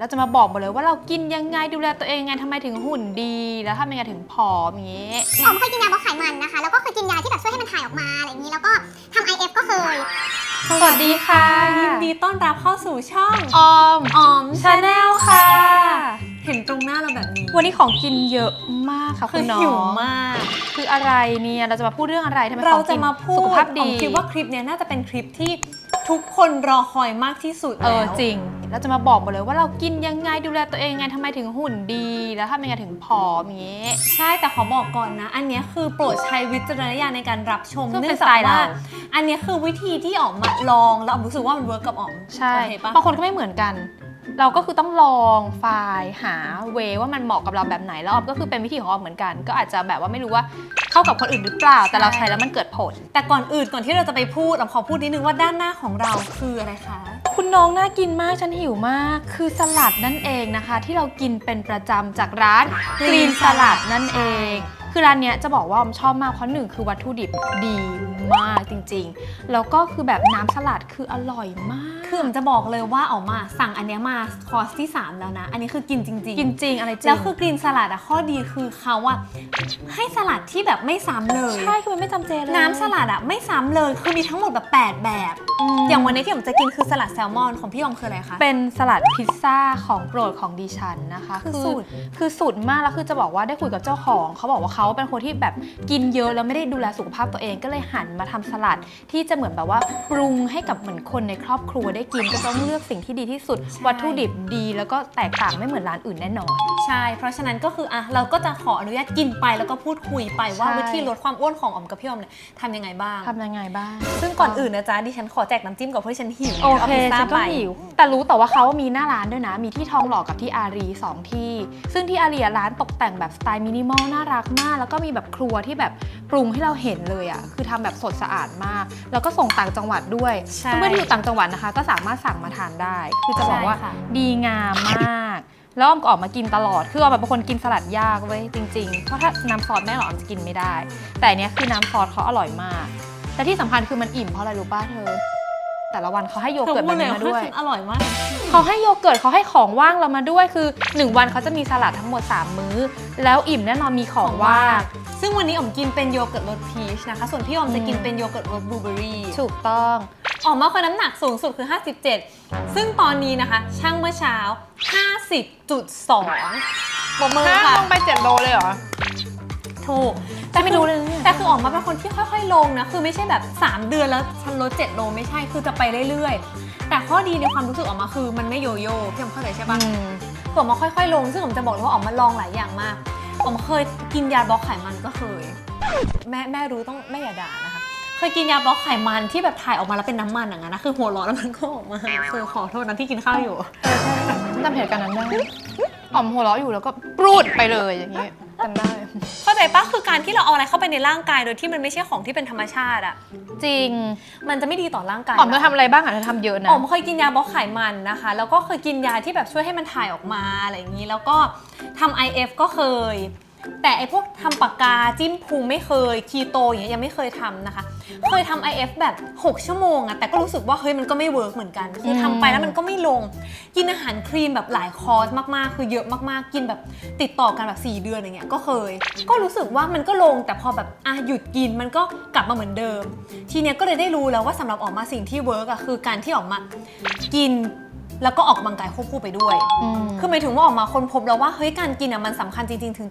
เราจะมาบอกหมดเลยว่าเรากินยังไงดูแลตัวเองยังไงทำไมถึงหุ่นดี แล้วทำยังไงถึงผอมอย่างงี้ หอมเคยกินยาบล็อกไขมันนะคะ แล้วก็เคยกินยาที่แบบช่วยให้มันถ่ายออกมาอะไรอย่างนี้ แล้วก็ทำ IF ก็เคย สวัสดีค่ะยินดีต้อนรับเข้าสู่ช่องออมออมชาแนลค่ะ เห็นตรงหน้าเราแบบนี้วันนี้ของกินเยอะมากค่ะคืคุอณน้องหิวมาก คืออะไรเนี่ยเราจะมาพูดเรื่องอะไรทำไมเราของจะกินมาพูดสุขภาพดีออมคิดว่าคลิปเนี้ยน่าจะเป็นคลิปที่ ทุกคนรอคอยมากที่สุดเออแล้วจริง เราจะมาบอกหมดเลยว่าเรากินยังไงดูแลตัวเองยังไงทำไมถึงหุ่นดีแล้วทำยังไงถึงผอมอย่างงี้ ใช่แต่ขอบอกก่อนนะ อันเนี้ยคือโปรดใช้วิจารณญาณในการรับชมซึ่งเป็นเนื่องจากสไตล์ว่าเรา อันเนี้ยคือวิธีที่ออกมาลองแล้วออมรู้สึกว่ามันเวิร์กกับออมใช่โอเคปะบางคนก็ไม่เหมือนกัน เราก็คือต้องลองไฟล์หาเวว่ามันเหมาะกับเราแบบไหนแล้วออมก็คือเป็นวิธีของออมเหมือนกัน ก็อาจจะแบบว่าไม่รู้ว่าเข้ากับคนอื่นหรือเปล่า แต่เราใช้แล้วมันเกิดผล แต่ก่อนอื่นก่อนที่เราจะไปพูดออมขอพูดนิดนึงว่าด้านหน้าของเราคืออะไรคะ คุณน้องน่ากินมากฉันหิวมาก คือสลัดนั่นเองนะคะ ที่เรากินเป็นประจำจากร้าน Green Green Salad Salad นั่นเอง คือร้านเนี้ยจะบอกว่าออมชอบมากเพราะหนึ่งคือวัตถุดิบดีมากจริงๆ แล้วก็คือแบบน้ำสลัดคืออร่อยมาก คือออมจะบอกเลยว่าออกมาสั่งอันเนี้ยมาคอร์สที่ 3 แล้วนะ อันนี้คือกินจริงๆกินจริงอะไรจริง แล้วคือกรีนสลัดอะข้อดีคือเขาอะให้สลัดที่แบบไม่ซ้ำเลย ใช่คือมันไม่จำเจเลยน้ำสลัดอะไม่ซ้ำเลยคือมีทั้งหมดแบบ8 แบบ มอย่างวันนี้ที่ผมจะกินคือสลัดแซลมอนของพี่ยอมคืออะไรคะ เป็นสลัดพิซซ่าของโปรดของดิฉันนะคะคือสูตร คือสูตรมากแล้วคือจะบอกว่าได้คุยกับเจ้าของเขาบอกว่าเขาเป็นคนที่แบบกินเยอะแล้วไม่ได้ดูแลสุขภาพตัวเองก็เลยหันมาทำสลัด ที่จะเหมือนแบบว่าปรุงให้กับเหมือนคนในครอบครัวได้กินก็ต้องเลือกสิ่งที่ดีที่สุด วัตถุดิบดี แล้วก็แตกต่างไม่เหมือนร้านอื่นแน่นอน ใช่ เพราะฉะนั้นก็คืออะเราก็จะขออนุญาตกินไปแล้วก็พูดคุยไปว่าใช่วิธีลดความอ้วนของออมกับพี่ยอมเนี่ยทำยังไงบ้างทำยังไงบ้าง ซึ่งก่อนอื่นนะจ๊ะดิฉันขอแจกน้ำจิ้มก่อนเพราะดิฉันหิวโอาเคพิซซ่าฉันก็ไปหิวแต่รู้แต่ว่าเขามีหน้าร้านด้วยนะ มีที่ทองหล่อกับที่อารีสองที่ ซึ่งที่อารีอะร้านตกแต่งแบบสไตล์มินิมอลน่ารักมากแล้วก็มีแบบครัวที่แบบปรุงให้เราเห็นเลยอะ่ะคือทำแบบสดสะอาดมาก แล้วก็ส่งต่างจังหวัดด้วยใช่เพื่อนๆที่อยู่ต่างจังหวัดนะคะ ก็สามารถสั่งมาทานได้ คือจะบอกว่าใช่ค่ะ ดีงามมาก แล้วออมก็ออกมากินตลอด คือออมแบบเป็นคนกินสลัดยากเว้ยจริงๆ เพราะถ้าน้ำซอสแม่หรอกออมจะกินไม่ได้ แต่อันเนี้ยคือน้ำซอสเขาอร่อยมากและที่สำคัญคือมันอิ่มเพราะอะไรรู้ป่ะเธอ แต่ละวันเขาให้โยเธอเกิร์ตพูแบดบเลยนี้ว่ามาด้วยฉันอร่อยมาก เขาให้โยเกิร์ตเขาให้ของว่างเรามาด้วยคือ 1 วันเขาจะมีสลัดทั้งหมด 3 มื้อ แล้วอิ่มแน่นอนมีของว่าง ซึ่งวันนี้ออมกินเป็นโยเกิร์ตรสพีชนะคะ ส่วนพี่ออมจะกินอืมเป็นโยเกิร์ตรสบลูเบอร์รี่ ถูกต้อง ออกมาคนน้ำหนักสูงสุดคือ 57 ซึ่งตอนนี้นะคะช่างเมื่อเช้า 50.2ปรบมือค่ะลงไป 7 โลเลยเหรอ ถูกจะไม่รู้เลยเนี่ย แต่คือออกมาเป็นคนที่ค่อยๆ ลงนะ คือไม่ใช่แบบ 3 เดือนแล้วฉันลด7โลไม่ใช่คือจะไปเรื่อยๆ แต่ข้อดีในความรู้สึกออกมาคือมันไม่โยโย่พี่ออมเข้าใจใช่ปะผมมาค่อยๆ ลง ซึ่งผมจะบอกเลยว่าออกมาลองหลายอย่างมาก ผมเคยกินยาบล็อกไขมันก็เคย แม่แม่รู้ต้องแม่อย่าด่านะคะ เคยกินยาบล็อกไขมันที่แบบถ่ายออกมาแล้วเป็นน้ำมันอย่างนั้นนะคือหัวเร้อนแล้วมันก็ออกมาคือขอโทษนะที่กินข้าวอยู่จำเหตุการณ์นั้นได้อ๋อมหัวเราะอยู่แล้วก็ปรูดไปเลยอย่างนี้ จำได้ เข้าใจปะคือการที่เราเอาอะไรเข้าไปในร่างกายโดยที่มันไม่ใช่ของที่เป็นธรรมชาติอะจริงมันจะไม่ดีต่อร่างกายอ๋อมเธอทำอะไรบ้างอะเธอทำเยอะนะ อ๋อมเคยกินยาบล็อกไขมันนะคะ แล้วก็เคยกินยาที่แบบช่วยให้มันถ่ายออกมาอะไรอย่างนี้ แล้วก็ทำ IF ก็เคย แต่ไอพวกทำปากกาจิ้มพุงไม่เคยคีโตอย่างเงี้ยยังไม่เคยทำนะคะ เคยทำ IF แบบ 6 ชั่วโมงอะแต่ก็รู้สึกว่าเฮ้ยมันก็ไม่เวิร์กเหมือนกัน คือทำไปแล้วมันก็ไม่ลง กินอาหารครีมแบบหลายคอร์สมากๆ คือเยอะมากๆ กินแบบติดต่อกันแบบ 4 เดือนอย่างเงี้ยก็เคย ก็รู้สึกว่ามันก็ลงแต่พอแบบอะหยุดกินมันก็กลับมาเหมือนเดิม ทีเนี้ยก็เลยได้รู้แล้วว่าสำหรับออกมาสิ่งที่เวิร์กอะคือการที่ออกมากิน แล้วก็ออกกำลังกายควบคู่ไปด้วยมคือหมายถึงว่าออกมาคนพบแล้วว่าเฮ้ยการกินอะมันสำคัญจริงๆ ถึง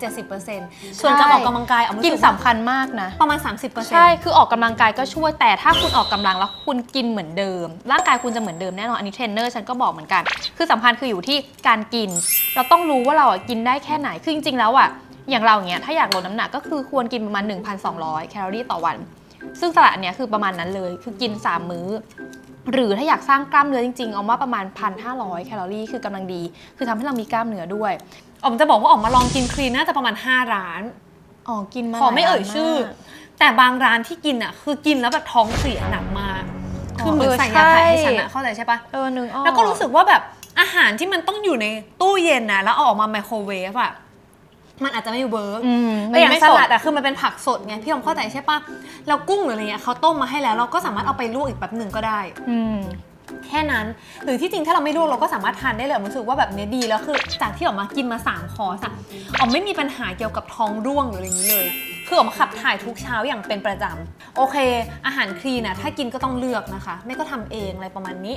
70%ส่วนการออกกำลังกายออกมากิกินสำคัญมากนะ ประมาณ 30%ใช่ คือออกกำลังกายก็ช่วย แต่ถ้าคุณออกกำลังแล้วคุณกินเหมือนเดิม ร่างกายคุณจะเหมือนเดิมแน่นอน อันนี้เทรนเนอร์ฉันก็บอกเหมือนกัน คือสำคัญคืออยู่ที่การกิน เราต้องรู้ว่าเราอะกินได้แค่ไหน คือจริงๆ แล้วอะ อย่างเราอย่างเงี้ย ถ้าอยากลดน้ำหนักก็คือควรกินประมาณ 1,200 แคลอรี่ต่อวัน ซึ่งสลัดอันเนี้ยคือประมาณนั้นเลย คือกิน 3 มื้อ หรือถ้าอยากสร้างกล้ามเนื้อจริงๆเอาว่าประมาณ 1,500 แคลอรี่คือกำลังดี คือทำให้เรามีกล้ามเนื้อด้วย ออกจะบอกว่าออกมาลองกินคลีนน่าจะประมาณ 5 ร้าน อ๋อ กินมาขอไม่เอ่ยหลร้านชื่อมากแต่บางร้านที่กินอะ คือกินแล้วแบบท้องเสียหนักมากอ๋อคือเหมือนเออใส่ยาถ่ายให้ใช่ฉันอะเข้าใจใช่ปะเออนึงออกแล้วก็รู้สึกว่าแบบอาหารที่มันต้องอยู่ในตู้เย็นนะแล้วเอาออกมาไมโครเวฟอะ มันอาจจะไม่เวิร์กอืมแต่อย่างไม่สสลัดดอะคือมันเป็นผักสดไงพี่ยอมเข้าใจใช่ปะแล้วกุ้งหรืออะไรเงี้ยเขาต้มมาให้แล้ว เราก็สามารถเอาไปลวกอีกแบบหนึ่งก็ได้อืมแค่นั้น หรือที่จริงถ้าเราไม่ลวกเราก็สามารถทานได้เลยออมรู้สึกว่าแบบเนี้ยดีแล้วคือ จากที่ออกมากินมา3คอร์สอะออมไม่มีปัญหาเกี่ยวกับท้องร่วงหรืออะไรอย่างนี้เลยคือออกมาขับถ่ายทุกเช้าอย่างเป็นประจำโอเค อาหารคลีนนะถ้ากินก็ต้องเลือกนะคะ ไม่ก็ทำเองอะไรประมาณนี้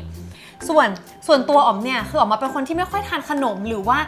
ส่วนส่วนตัวออมเนี่ยคือออกมาเป็นคนที่ไม่ค่อยทานขนมหรือว่า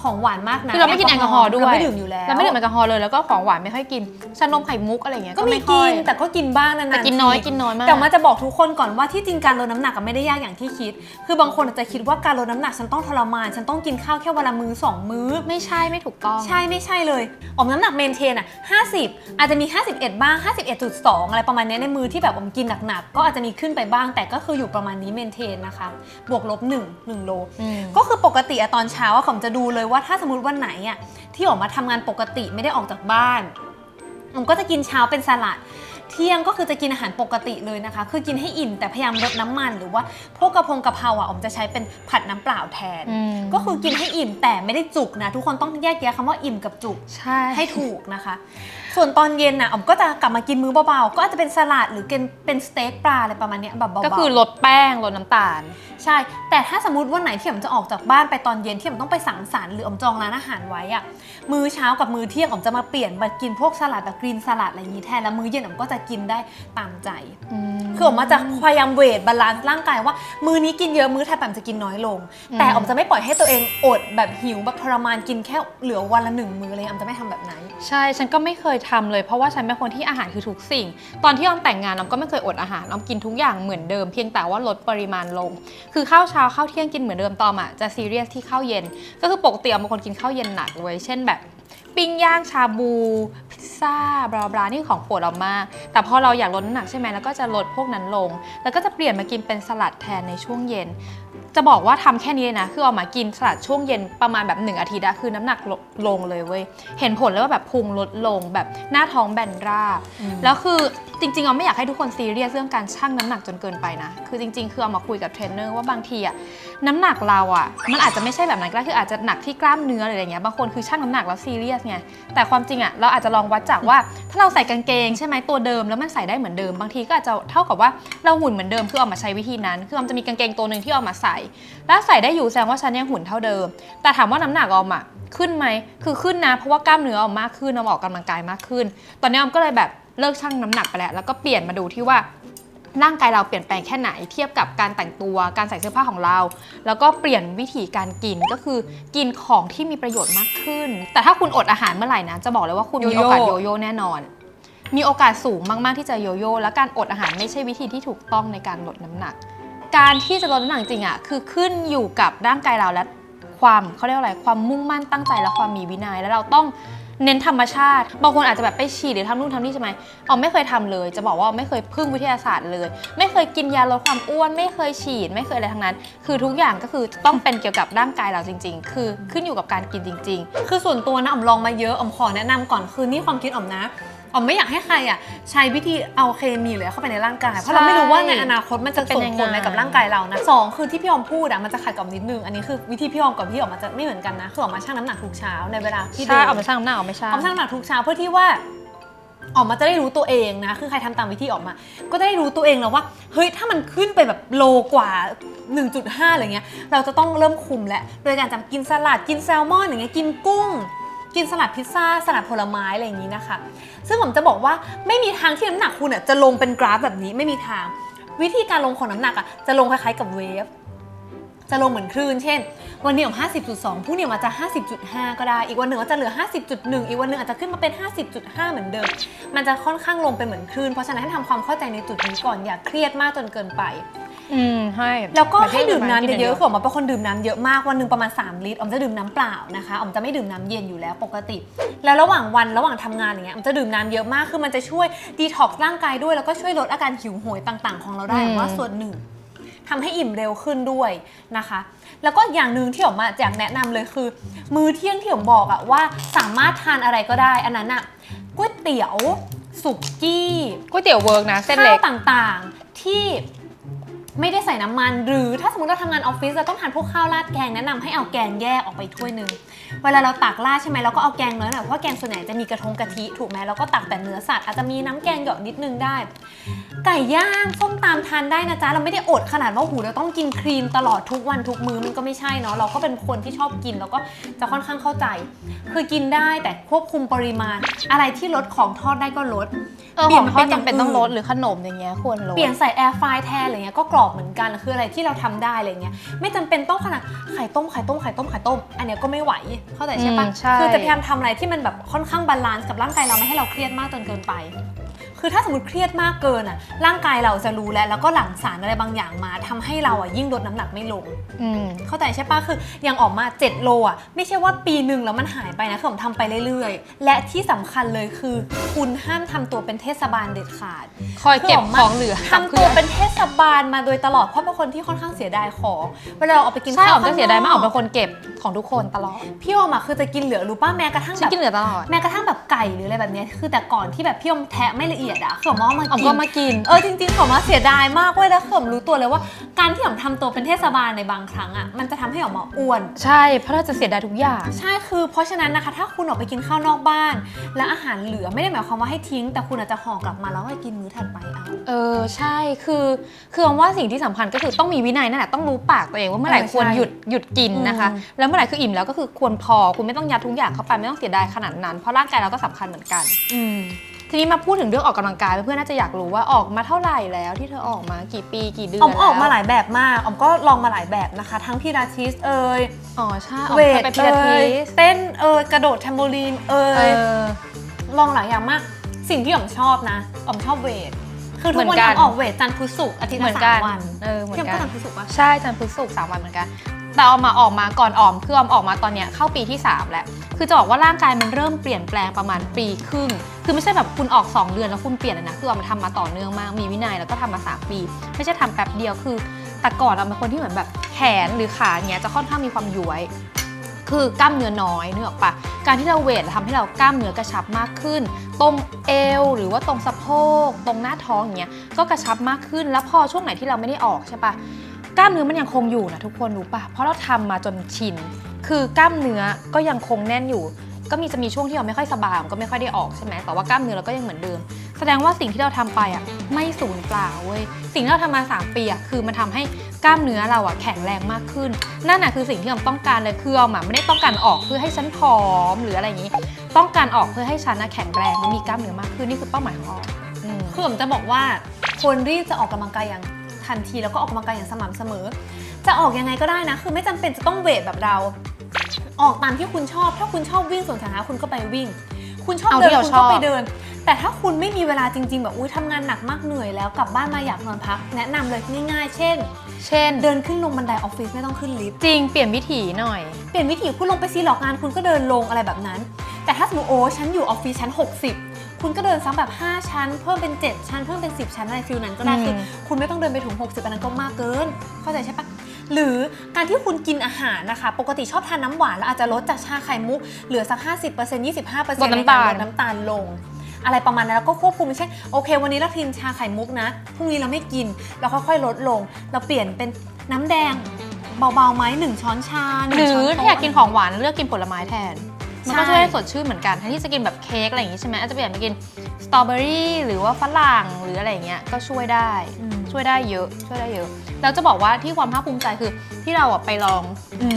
ของหวานมากนะคือเราไม่กินแอลกอฮอล์ด้วยเราไม่ดื่มอยู่แล้วเราไม่ดื่มแอลกอฮอล์เลยแล้วก็ของหวานไม่ค่อยกินชานมไข่มุกอะไรอย่างเงี้ยก็มีไค่กิอยนแต่ก็กินบ้างนานๆแต่กินน้อยทีกินน้อยมากแต่มาจะบอกทุกคนก่อนว่าที่จริงการลดน้ำหนักอะไม่ได้ยากอย่างที่คิด คือบางคนอาจจะคิดว่าการลดน้ำหนักฉันต้องทรมาน ฉันต้องกินข้าวแค่วันละมื้อสองมื้อ ไม่ใช่ไม่ถูกต้อง ใช่ไม่ใช่เลยออมน้ำหนักเมนเทนอะ50 อาจจะมี 51 บ้าง 51.2 อะไรประมาณเนี้ยในมือที่แบบอมกินหนักๆก็อาจจะมีขึ้นไปบ้าง แต่ก็คืออยู่ประมาณนี้เมนเทนนะคะบวกลบ1 1โลอืมก็คือปกติอะตอนเช้าอะผมจะดูเลยว่าถ้าสมมติวันไหนอะที่ออกมาทำงานปกติไม่ได้ออกจากบ้านผมก็จะกินเช้าเป็นสลัด เที่ยงก็คือจะกินอาหารปกติเลยนะคะ คือกินให้อิ่มแต่พยายามลดน้ำมัน หรือว่าพวกกระพงกะเพราอะอมจะใช้เป็นผัดน้ำเปล่าแทนอืมก็คือกินให้อิ่มแต่ไม่ได้จุกนะ ทุกคนต้องแยกแยะคำว่าอิ่มกับจุกใช่ให้ถูกนะคะ ส่วนตอนเย็นน่ะออมก็จะกลับมากินมื้อเบาๆ ก็อาจจะเป็นสลัดหรือกินเป็นสเต็กปลาอะไรประมาณเนี้ยแบบเบาๆ ก็คือลดแป้งลดน้ำตาล ใช่ แต่ถ้าสมมติวันไหนที่ออมจะออกจากบ้านไปตอนเย็นที่ออมต้องไปสังสรรค์หรือออมจองร้านอาหารไว้อะมื้อเช้ากับมื้อเที่ยงออมจะมาเปลี่ยนมากินพวกสลัดแบบกรีนสลัดอะไรอย่างนี้แทนแล้วมื้อเย็นออมก็จะกินได้ตามใจ คือออมมาจะพยายามเวทบาลานซ์ร่างกายว่ามื้อนี้กินเยอะมื้อถัดไปออมจะกินน้อยลงอืมแต่ออมจะไม่ปล่อยให้ตัวเองอดแบบหิวแบบทรมานกินแค่เหลือวันละหนึ่งมื้อเลยออมจะไม่ทำแบบนั้น ใช่ ฉันก็ไม่เคยทำเลยเพราะว่าฉันเป็นคนที่อาหารคือทุกสิ่ง ตอนที่ออมแต่งงานออมก็ไม่เคยอดอาหารออมกินทุกอย่างเหมือนเดิมเพียงแต่ว่าลดปริมาณลง คือข้าวเช้าข้าวเที่ยงกินเหมือนเดิมตอมอะจะซีเรียสที่ข้าวเย็น ก็คือปกติออมเป็นคนกินข้าวเย็นหนักเลยเช่นแบบปิ้งย่างชาบูพิซซ่าบลาบลานี่ของโปรดเรามาก แต่พอเราอยากลดน้ำหนักใช่ไหมแล้วก็จะลดพวกนั้นลง แล้วก็จะเปลี่ยนมากินเป็นสลัดแทนในช่วงเย็น จะบอกว่าทำแค่นี้เลยนะ คือเอามากินสลัดช่วงเย็นประมาณแบบหนึ่งอาทิตย์อะคือน้ำหนักลดลงเลยเว้ย เห็นผลเลยว่าแบบพุงลดลงแบบหน้าท้องแบนราบ แล้วคือจริงๆเอาไม่อยากให้ทุกคนซีเรียสเรื่องการชั่งน้ำหนักจนเกินไปนะ คือจริง ๆ คือเอามาคุยกับเทรนเนอร์ว่าบางทีอะ น้ำหนักเราอะมันอาจจะไม่ใช่แบบนั้นก็ได้คืออาจจะหนักที่กล้ามเนื้อหรืออะไรเงี้ยบางคนคือชั่งน้ำหนักแล้วซีเรียสไงแต่ความจริงอะเราอาจจะลองวัดจากว่า ถ้าเราใส่กางเกงใช่ไหมตัวเดิมแล้วมันใส่ได้เหมือนเดิมบางทีก็อาจจะเท่ากับว่าเราหุ่นเหมือนเดิมคือเอามาใช้วิธีนั้น คือเอาจะมีกางเกงตัวหนึ่งที่เอามาใส่ แล้วใส่ได้อยู่แสดงว่าฉันยังหุ่นเท่าเดิม แต่ถามว่าน้ำหนักออมอะขึ้นไหมคือขึ้นนะเพราะว่ากล้ามเนื้อออมมากขึ้นออมออกกำลังกายมากขึ้น ตอนนี้ออมก็เลยแบบเลิกชั่งน้ำหนักไปแล้วแล้วก็เปลี่ยนมาดูที่ว่า ร่างกายเราเปลี่ยนแปลงแค่ไหนเทียบกับการแต่งตัวการใส่เสื้อผ้าของเรา แล้วก็เปลี่ยนวิธีการกินก็คือกินของที่มีประโยชน์มากขึ้น แต่ถ้าคุณอดอาหารเมื่อไหร่นะจะบอกเลยว่าคุณมีโยโอโย่กาสโยโย่แน่นอน มีโอกาสสูงมากๆที่จะโยโย่และการอดอาหารไม่ใช่วิธีที่ถูกต้องในการลดน้ำหนัก การที่จะลดน้ำหนักจริงๆอะคือขึ้นอยู่กับร่างกายเราและความเขาเรียกว่าอะไรความมุ่งมั่นตั้งใจและความมีวินัยแล้วเราต้อง เน้นธรรมชาติ บางคนอาจจะแบบไปฉีดหรือทำนู่นทำนี่ใช่ไหมออไม่เคยทำเลย จะบอกว่าไม่เคยพึ่งวิทยาศาสตร์เลย ไม่เคยกินยาลดความอ้วน ไม่เคยฉีด ไม่เคยอะไรทั้งนั้น คือทุกอย่างก็คือต้องเป็นเกี่ยวกับร่างกายเราจริง ๆ คือขึ้นอยู่กับการกินจริง ๆ คือส่วนตัวนะออมลองมาเยอะออมขอแนะนำก่อนคือนี่ความคิดออมนะ ออมไม่อยากให้ใครอะใช้วิธีเอาเคมีเลยเข้าไปในร่างกาย เพราะเราไม่รู้ว่าในอนาคตมันจะส่งผลอะไรกับร่างกายเรานะสองคือที่พี่ออมพูดอะมันจะขัดกับออมนิดนึงอันนี้คือวิธีพี่ออมกับพี่ออมมันจะไม่เหมือนกันนะคือออมมาชั่งน้ำหนักทุกเช้าในเวลาที่ๆเดิใช่มออกมาชั่งน้ำหนักออกไม่อใช่อมชั่งน้ำหนักทุกเช้าเพื่อที่ว่าออกมาจะได้รู้ตัวเองนะ คือใครทำตามวิธีออกมา ก็จะได้รู้ตัวเองแล้วว่า เฮ้ย ถ้ามันขึ้นไปแบบโลกว่า 1.5อะไรเงี้ย เราจะต้องเริ่มคุมแล้ว โดยการจะกินสลัด กินแซลมอนอย่างเงี้ย กินกุ้ง กินสลัดพิซซ่าสลัดผลไม้อะไรอย่างงี้นะคะ ซึ่งผมจะบอกว่าไม่มีทางที่น้ำหนักคุณอะจะลงเป็นกราฟแบบนี้ไม่มีทาง วิธีการลงของน้ำหนักอะจะลงคล้ายๆกับเวฟจะลงเหมือนคลื่น เช่น วันนี้ผม50.2พรุ่งนี้มอาจจะ 50.5 ก็ได้ อีกวันหนึ่งอาจจะเหลือ 50.1 อีกวันหนึ่งอาจจะขึ้นมาเป็น 50.5 เหมือนเดิม มันจะค่อนข้างลงเป็นเหมือนคลื่น เพราะฉะนั้นให้ทำความเข้าใจในจุดนี้ก่อน อย่าเครียดมากจนเกินไป อืมใช่แล้วก็ให้ดื่มน้ำกิเยอะๆคือออกมาเป็นคนดื่มน้ำเยอะมากวันหนึ่งประมาณ 3 ลิตรออมจะดื่มน้ำเปล่านะคะออมจะไม่ดื่มน้ำเย็นอยู่แล้วปกติ แล้วระหว่างวันระหว่างทำงานอย่างเงี้ยออมจะดื่มน้ำเยอะมากคือมันจะช่วยดีท็อกซ์ร่างกายด้วยแล้วก็ช่วยลดอาการหิวโหยต่าง ๆ ของเราได้อืมว่าส่วนหนึ่งทำให้อิ่มเร็วขึ้นด้วยนะคะ แล้วก็อย่างหนึ่งที่ออกมาอยากแนะนำเลยคือ มื้อเที่ยงที่ผมบอกอะว่าสามารถทานอะไรก็ได้อันนั้นอะก๋วยเตี๋ยวสุกี้ ก๋วยเตี๋ยวเวิร์กนะเส้นข้าเล็วกต่างๆ ที่ ไม่ได้ใส่น้ำมัน หรือถ้าสมมติเราทำงานออฟฟิศเราต้องทานพวกข้าวราดแกงแนะนำให้เอาแกงแยกออกไปถ้วยหนึ่ง เวลาเราตักราดใช่ไหมเราก็เอาแกงเนื้อหน่อยเพราะว่าแกงส่วนใหญ่จะมีกระทงกะทิถูกไหมแล้วก็ตักแต่เนื้อสัตว์อาจจะมีน้ำแกงหยอดนิดนึงได้ ไก่ย่างส้มตำทานได้นะจ๊ะเราไม่ได้อดขนาดว่าหูเราต้องกินครีมตลอดทุกวันทุกมื้อมันก็ไม่ใช่เนาะเราก็เป็นคนที่ชอบกินแล้วก็จะค่อนข้างเข้าใจ คือกินได้แต่ควบคุมปริมาณ อะไรที่ลดของทอดได้ก็ลดเออเปลี่ขยอนงมาทอดจำเป็นต้องลดเป็นอย่างอื่นหรือขนมอย่างเงี้ยควรลดเปลี่ยนใส่แอร์ไฟแทนอะไรเงี้ยก็กรอบเหมือนกันคืออะไรที่เราทำได้อะไรเงี้ยไม่จำเป็นต้องขนาดไข่ต้มไข่ต้มไข่ต้มไข่ต้ม อันเนี้ยก็ไม่ไหวเข้าใจใช่ปะอืมใช่ คือจะพยายามทำอะไรที่มันแบบค่อนข้างบาลานซ์กับร่างกายเราไม่ให้เราเครียดมากจนเกินไป คือถ้าสมมติเครียดมากเกินอะร่างกายเราจะรู้แล้ว แล้วก็หลั่งสารอะไรบางอย่างมาทำให้เราอะยิ่งลดน้ำหนักไม่ลง อืม เข้าใจใช่ปะคือยังออกมา 7 โลอะไม่ใช่ว่าปีหนึ่งแล้วมันหายไปนะคือผมทำไปเรื่อยๆ และที่สำคัญเลยคือ คุณห้ามทำตัวเป็นเทศบาลเด็ดขาด คอยเก็บคือของเหลือทำตัวเป็นเทศบาลมาโดยตลอดเพราะเป็นคนที่ค่อนข้างเสียดายของเวลาเราออกไปกินใช่อข้าอวมจะเสียดายมากออมเป็นคนเก็บของทุกคนตลอดพี่ออมอะคือจะกินเหลือรู้ป่ะแม้กระทั่งฉันแบบกินเหลือตลอด แม้กระทั่งแบบไก่หรืออะไรแบบเนี้ยคือแต่ก่อนที่แบบพี่อมแทะไม่ละเอียดอะคืออมว่ามาออมกินก็มากิน เออจริงๆผมว่าเสียดายมากเว้ยแล้วผมรู้ตัวเลยว่า การที่ผมทำตัวเป็นเทศบาลในบางครั้งอะมันจะทำให้ออกมาอ้วน ใช่เพราะเราจะเสียดายทุกอย่าง ใช่คือเพราะฉะนั้นนะคะ ถ้าคุณออกไปกินข้าวนอกบ้าน และอาหารเหลือไม่ได้หมายความว่าให้ทิ้ง แต่คุณอาจจะห่อกลับมาแล้วให้กินมื้อถัดไปเอา เออใช่คือคือออมว่าสิ่งที่สำคัญก็คือต้องมีวินัยนั่นแหละต้องรู้ปากตัวเองว่าเมื่อไหร่เออใช่ ควรหยุดหยุดกินนะคะ อืม แล้วเมื่อไหร่คืออิ่มแล้วก็คือควรพอคุณไม่ต้องยัดทุกอย่างเข้าไปไม่ต้องเสียดายขนาดนั้นเพราะร่างกายเราก็สำคัญเหมือนกัน อืม ทีนี้มาพูดถึงเรื่องออกกำลังกายเพื่อนๆน่าจะอยากรู้ว่าออกมาเท่าไหร่แล้วที่เธอออกมากี่ปีกี่เดือนออมออกมาหแล้วลายแบบมากออมก็ลองมาหลายแบบนะคะ ทั้งพิลาทิสเอ่ยอ๋อใช่ออกเวมาทไปพิลาเอ่ทิยสเต้นเอ่ยกระโดดแทมโบลีนเอ่เอยอลองหลายอย่างมาก สิ่งที่ออมชอบนะออมชอบเวทคือทุกเหมืวัอนนกันออมออกเวทจันทร์พุธศุกร์อาทิตย์เหมืละอนสากัมนวัน เออเหมือพี่ออนมกัก็นจันทร์พุธศุกร์ปะใช่จันทร์พุธศุกร์สามวันเหมือนกัน แต่เอามาออกมาก่อนออมคือออมออกมาตอนเนี้ยเข้าปีที่ 3 แล้ว คือจะบอกว่าร่างกายมันเริ่มเปลี่ยนแปลงประมาณปีครึ่ง คือไม่ใช่แบบคุณออก 2 เดือนแล้วคุณเปลี่ยนเลยนะ คือออมทำมาต่อเนื่องมาก มีวินัยแล้วก็ทำมา 3 ปี ไม่ใช่ทำแป๊บเดียวคือ แต่ก่อนเราเป็นคนที่เหมือนแบบแขนหรือขาเนี้ยจะค่อนข้างมีความย้วย คือกล้ามเนื้อน้อยเนึกอปะการที่เราเวททำให้เรากล้ามเนื้อกระชับมากขึ้น ตรงเอวหรือว่าตรงสะโพก ตรงหน้าท้องอย่างเงี้ย ก็กระชับมากขึ้น แล้วพอช่วงไหนที่เราไม่ได้ออกใช่ปะ กล้ามเนื้อมันยังคงอยู่นะทุกคนรู้ปะเพราะเราทำมาจนชิน คือกล้ามเนื้อก็ยังคงแน่นอยู่ ก็มีจะมีช่วงที่เราไม่ค่อยสบายก็ไม่ค่อยได้ออกใช่ไหมแต่ว่ากล้ามเนื้อเราก็ยังเหมือนเดิม แสดงว่าสิ่งที่เราทำไปอะไม่สูญเปล่าเว้ย สิ่งที่เราทำมา 3 ปีอะคือมันทำให้กล้ามเนื้อเราอะแข็งแรงมากขึ้น นั่นน่ะคือสิ่งที่เราต้องการเลยคือเราอะไม่ได้ต้องการออกเพื่อให้ฉันผอมหรืออะไรอย่างนี้ ต้องการออกเพื่อให้ฉันนะแข็งแรงและมีกล้ามเนื้อมากขึ้นนี่คือเป้าหมายของออมคือผมจะบอกว่าควรรีบจะออกกำลังกายอย่าง ทันทีแล้วก็ออกกำลังกายอย่างสม่ำเสมอ จะออกยังไงก็ได้นะ คือไม่จำเป็นจะต้องเวทแบบเรา ออกตามที่คุณชอบ ถ้าคุณชอบวิ่งสวนสาธารณะคุณก็ไปวิ่ง คุณชอบเอาเดิที่นเราคุณชอก็บไปเดิน แต่ถ้าคุณไม่มีเวลาจริง ๆ แบบอุ้ยทำงานหนักมากเหนื่อยแล้วกลับบ้านมาอยากนอนพัก แนะนำเลยง่ายๆ เช่น เช่น เดินขึ้นลงบันไดออฟฟิศไม่ต้องขึ้นลิฟต์จริงเปลี่ยนวิถีหน่อยเปลี่ยนวิถีคุณลงไปซีหลอกงานคุณก็เดินลงอะไรแบบนั้น แต่ถ้าสมมติโอ้ฉันอยู่ออฟฟิศชั้น 60 คุณก็เดินซ้ำแบบ 5 ชั้น เพิ่มเป็น 7 ชั้น เพิ่มเป็น 10 ชั้นอะไรฟิลนั้นก็ได้อืมคือคุณไม่ต้องเดินไปถึง 60อันนั้นก็มากเกิน เข้าใจใช่ปะหรือการที่คุณกินอาหารนะคะ ปกติชอบทานน้ำหวานแล้วอาจจะลดจากชาไข่มุกเหลือสัก 50% 25%ลดน้ำตาลในกรลดน้ำตาลลงอะไรประมาณนั้นแล้วก็ควบคุมไม่ใช่โอเค วันนี้เรากินชาไข่มุกนะพรุ่งนี้เราไม่กิน เราค่อยๆลดลง เราเปลี่ยนเป็นน้ำแดงเบาๆไหมหนึ่งช้อนชาหนึ่งรือช้นโต๊ะถ้าอยากกินของหวานเลือกกินผลไม้แทน มันก็ใช่ช่วยให้สดชื่นเหมือนกันแทนที่จะกินแบบเค้กอะไรอย่างงี้ใช่ไหมอาจจะเปลี่ยนไปกินสตรอเบอรี่หรือว่าฝรั่งหรืออะไรอย่างเงี้ยก็ช่วยได้อืมช่วยได้เยอะ ช่วยได้เยอะแล้วจะบอกว่าที่ความภาคภูมิใจคือที่เราอะไปลองอื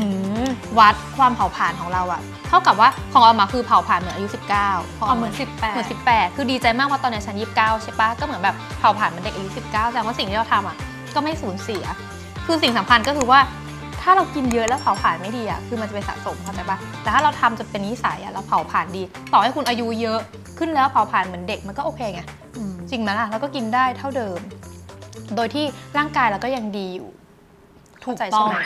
มวัดความเผาผลาญของเราอะเท่ากับว่าของออมมาคือเผาผลาญเหมือนอายุ 19ของอเอาอมเหเหมืมืออนนสิบแปดเหมือน18 คือดีใจมากว่าตอนเนี้ยฉัน29ใช่ปะก็เหมือนแบบเผาผลาญเหมือนเด็กอายุ19แสดงว่าสิ่งที่เราทำอะก็ไม่สูญเสีย คือสิ่งสำคัญก็คือว่า ถ้าเรากินเยอะแล้วเผาผลาญไม่ดีอะคือมันจะไปสะสมเข้าใจปะแต่ถ้าเราทำจนเป็นนิสัยอะเราเผาผลาญดี ต่อให้คุณอายุเยอะขึ้นแล้วเผาผลาญเหมือนเด็กมันก็โอเคไงอืมจริงไหมล่ะแล้วก็กินได้เท่าเดิม โดยที่ร่างกายเราก็ยังดีอยู่ถูกเข้าใจต้ใช่องไหม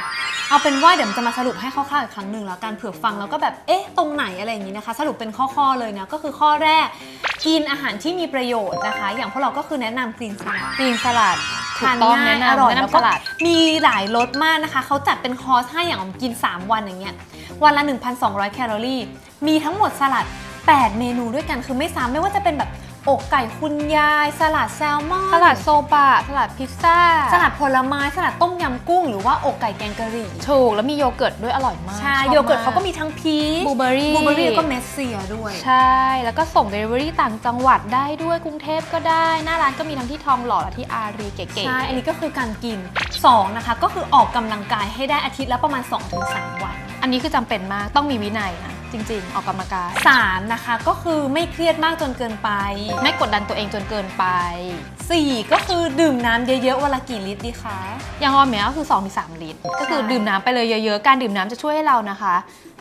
เอาเป็นว่าเดี๋ยวจะมาสรุปให้คร่าวๆอีกครั้งหนึ่งแล้วการเผื่อฟังแล้วก็แบบเอ๊ะตรงไหนอะไรอย่างนี้นะคะ สรุปเป็นข้อๆเลยนะก็คือข้อแรก กินอาหารที่มีประโยชน์นะคะ อย่างพวกเราก็คือแนะนำกรีนสลัดกรีนสลัดถู ทากนต้องง่ายแนะอนำร่อยแนะแล้วนำสก็ลัดมีหลายรสมากนะคะ เขาจัดเป็นคอร์สให้อย่างผมกิน 3 วันอย่างเงี้ยวันละ 1,200 แคลอรี่ มีทั้งหมดสลัด 8 เมนูด้วยกันคือไม่ซ้ำไม่ว่าจะเป็นแบบโออกไก่คุณยาย สลัดแซลมอน สลัดโซบะ สลัดพิซซ่า สลัดผลไม้ สลัดต้มยำกุ้ง หรือว่าอกไก่แกงกะหรี่ ถูก แล้วมีโยเกิร์ตด้วยอร่อยมากใช่ชอบโยเกิร์ตมเขาก็มีทั้งพีชบลูเบอร์รี่บลูเบอร์รี่แล้วก็เมสเซียด้วย ใช่ แล้วก็ส่งเดลิเวอรี่ต่างจังหวัดได้ด้วยกรุงเทพก็ได้ หน้าร้านก็มีทั้งที่ทองหล่อและที่อารีเก๋ๆใช่ อันนี้ก็คือการกิน 2 นะคะ ก็คือออกกำลังกายให้ได้อาทิตย์ละประมาณ 2-3 วัน อันนี้คือจำเป็นมากต้องมีวินัยนะจริง ๆ ออกกำลังกาย3นะคะก็คือไม่เครียดมากจนเกินไป ไม่กดดันตัวเองจนเกินไป4ก็คือดื่มน้ำเยอะๆวันละกี่ลิตรดีคะ อย่างออมเนี่ยก็คือ2-3ลิตร ก็คือดื่มน้ำไปเลยเยอะๆ การดื่มน้ำจะช่วยให้เรานะคะ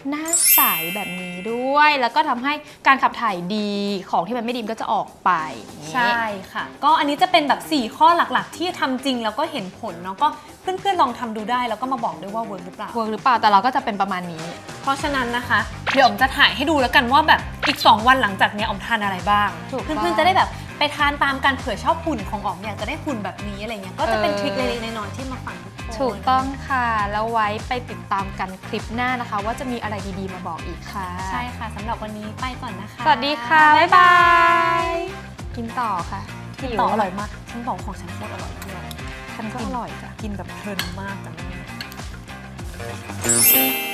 หน้าใสแบบนี้ด้วย แล้วก็ทำให้การขับถ่ายดีของที่มันไม่ดีมันก็จะออกไปอย่างนี้ ใช่ค่ะ ก็อันนี้จะเป็นแบบ 4 ข้อหลักๆ ที่ทำจริงแล้วก็เห็นผลเนาะก็เพื่อนๆลองทำดูได้แล้วก็มาบอกด้วยว่าเวิร์กหรือเปล่า เวิร์กหรือเปล่าแต่เราก็จะเป็นประมาณนี้ เพราะฉะนั้นนะคะ เดี๋ยวออมจะถ่ายให้ดูแล้วกันว่าแบบอีก 2 วันหลังจากเนี้ยออมทานอะไรบ้าง ถูกต้อง เพื่อนๆจะได้แบบ ไปทานตามกันเผื่อชอบหุ่นของออมอยากจะได้หุ่นแบบนี้อะไรเงี้ยก็จะเป็นเออทริคเล็กๆน้อยๆที่มาฝากทุกคนถูกต้องค่ะ แล้วไว้ไปติดตามกันคลิปหน้านะคะ ว่าจะมีอะไรดีๆมาบอกอีกค่ะ ใช่ค่ะสำหรับวันนี้ไปก่อนนะคะ สวัสดีค่ะ บ๊ายบาย กินต่อค่ะกินต่ออร่อยมากฉันบอกของฉันโคตรอร่อยเลยฉันก็อร่อยจ้ะกินแบบเพลินมากจังเลย